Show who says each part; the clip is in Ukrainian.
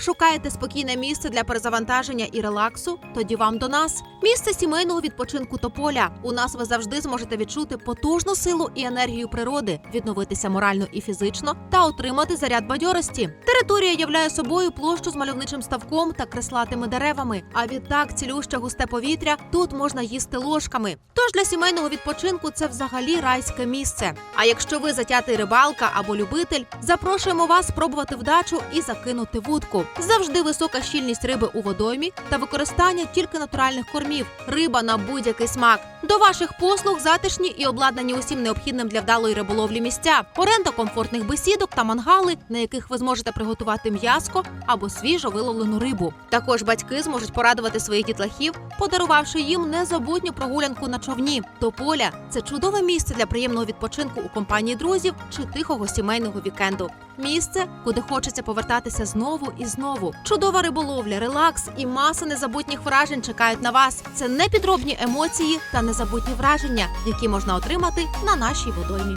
Speaker 1: Шукаєте спокійне місце для перезавантаження і релаксу? Тоді вам до нас. Місце сімейного відпочинку Тополя. У нас ви завжди зможете відчути потужну силу і енергію природи, відновитися морально і фізично та отримати заряд бадьорості. Територія являє собою площу з мальовничим ставком та креслатими деревами. А відтак цілюще густе повітря тут можна їсти ложками. Тож для сімейного відпочинку це взагалі райське місце. А якщо ви затятий рибалка або любитель, запрошуємо вас спробувати вдачу і закинути вудку. Завжди висока щільність риби у водоймі та використання тільки натуральних кормів. Риба на будь-який смак. До ваших послуг затишні і обладнані усім необхідним для вдалої риболовлі місця, оренда комфортних бесідок та мангали, на яких ви зможете приготувати м'яско або свіжо виловлену рибу. Також батьки зможуть порадувати своїх дітлахів, подарувавши їм незабутню прогулянку на човні. Тополя це чудове місце для приємного відпочинку у компанії друзів чи тихого сімейного вікенду. Місце, куди хочеться повертатися знову і знову. Чудова риболовля, релакс і маса незабутніх вражень чекають на вас. Це непідробні емоції та незабутні враження, які можна отримати на нашій водоймі.